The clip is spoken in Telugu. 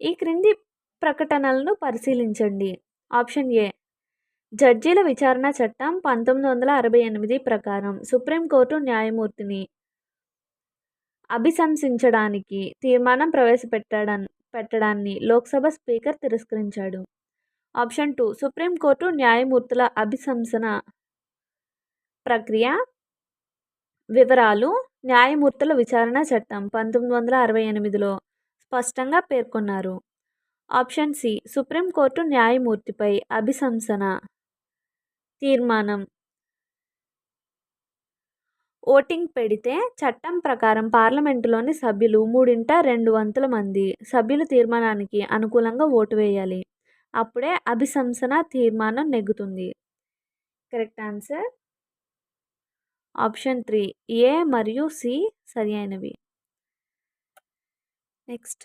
ఈ క్రింది ప్రకటనలను పరిశీలించండి. Option A. జడ్జీల విచారణ చట్టం పంతొమ్మిది వందల అరవై ఎనిమిది ప్రకారం సుప్రీంకోర్టు న్యాయమూర్తిని అభిశంసించడానికి తీర్మానం ప్రవేశపెట్టడా పెట్టడాన్ని Lok Sabha speaker తిరస్కరించాడు. Option two. Supreme court న్యాయమూర్తుల అభిశంసన ప్రక్రియ వివరాలు. న్యాయమూర్తుల విచారణ చట్టం పంతొమ్మిది వందల అరవై ఎనిమిదిలో స్పష్టంగా పేర్కొన్నారు. ఆప్షన్ సి సుప్రీంకోర్టు న్యాయమూర్తిపై అభిశంసన తీర్మానం. ఓటింగ్ పెడితే చట్టం ప్రకారం పార్లమెంటులోని సభ్యులు మూడింట రెండు వంతుల మంది సభ్యులు తీర్మానానికి అనుకూలంగా ఓటు వేయాలి. అప్పుడే అభిశంసన తీర్మానం నెగ్గుతుంది. Correct answer? Option three A మరియు సి సరి అయినవి. ನೆಕ್ಸ್ಟ್